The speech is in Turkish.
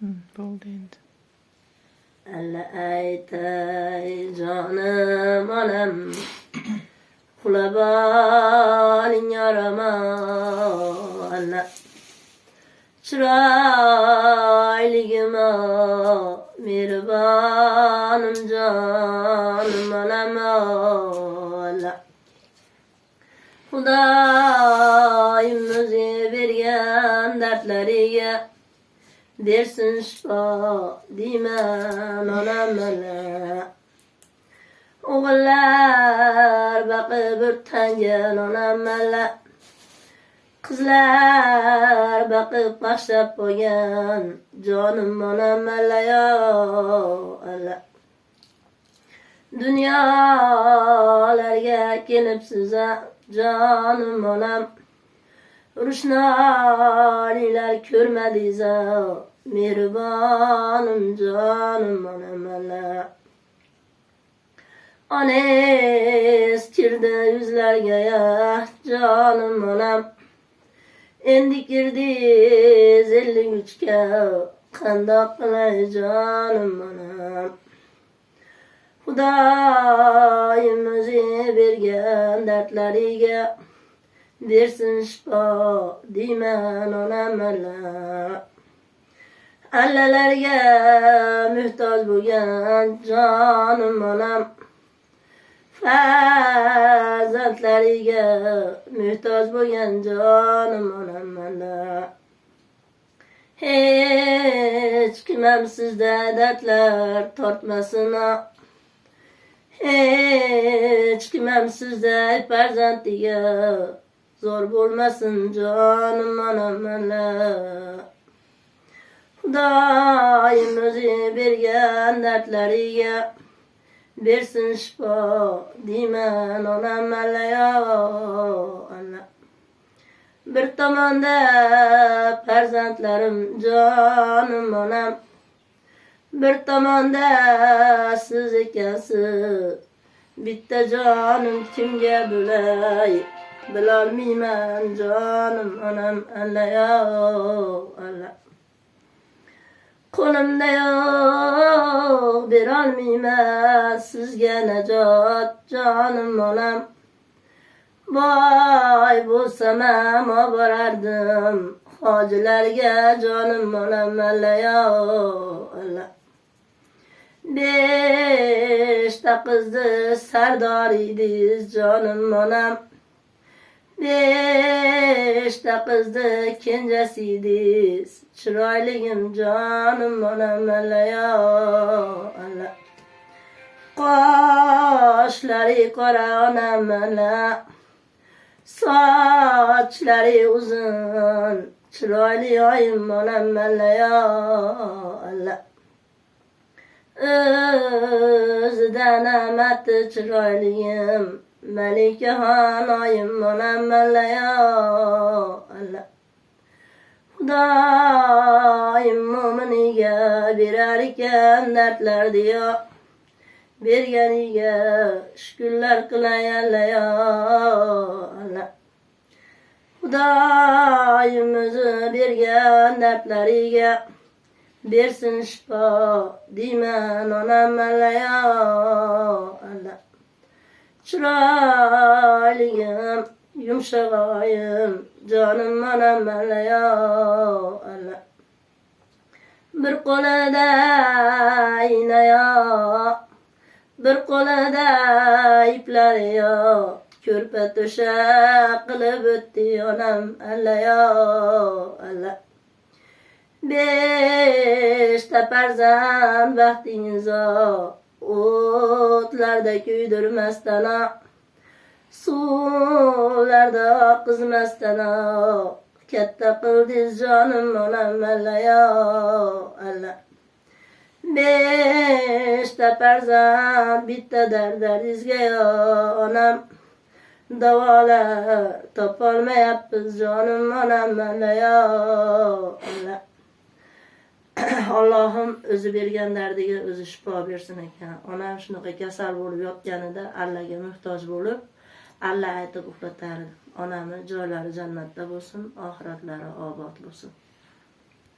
Hı, bo'ldi endi alla aytay jonim onam qulaboling yorama alla chiroyligim mehribonim jonim onam alla Xudoyim o'zi bergan dardlariga bersin shifo deyman onam alla o'g'illar baqib o'rtangan onam alla qizlar baqib qashlab qo'ygan jonim onam alla yo alla dunyolarga kelibsiz jonim onam. Rushnolilar ko'rmadingiz mehribonim jonim onam alla Onez kirdi yuzlarga ya jonim onam endi kirdiz ellik uchga qandoq qilay jonim onam Xudoyim o'zi bergan dardlariga bersin shifo deyman onam alla allalarga muhtoj bo'lgan jonim onam farzandlariga muhtoj bo'lgan jonim onam alla hech kim ham sizda dardlar tortmasin hech kim ham sizda farzandiga zo'r bo'lmasin jonim onam alla o'zi bergan dardlariga bersin shifo deyman onam alla yo alla bir tomonda farzandlarim jonim onam bir tomonda siz ekansiz bitta jonim kimga bo'lay bilolmayman jonim onam alla yo alla qo'limda yo'q berolmayman sizga najot jonim onam boy bo'lsam ham olib borardim hojilarga jonim onam alla yo alla beshta qizni sardor edingiz jonim onam beshta kenjasi edingiz chiroyligim jonim onam alla yo alla qoshlari qora onam alla sochlari uzun chiroyli oyim onam alla yo alla o'zidan amati chiroyligim malikaxon oyim onam alla yo alla xudoyim mo'miniga berar ekan dardlarni yo berganiga shukurlar qilay alla yo alla xudoyim o'zi bergan dardlariga bersin shifo deyman onam alla yo alla chiroyligim yumshoq oyim jonim onam alla yo alla bir qo'lida inayo bir qo'lida iplari yo ko'rpa to'shaq qilib o'tdi onam alla yo alla beshta farzand baxtingizo o'tlarda kuydirmasdan suvlarda oqizmasdan katta qildingiz jonim onam alla yo alla beshta farzand bitta dardaringizga yo onam davolar topolmayapmiz jonim onam alla yo alla Allohim o'zi bergan dardiga o'zi shifo bersin ekan. Onam shunaqa kasal bo'lib yotganida allaga muhtoj bo'lib, Alloh aytib uxlatardi. Onamni joylari jannatda bo'lsin, oxiratlari obod bo'lsin.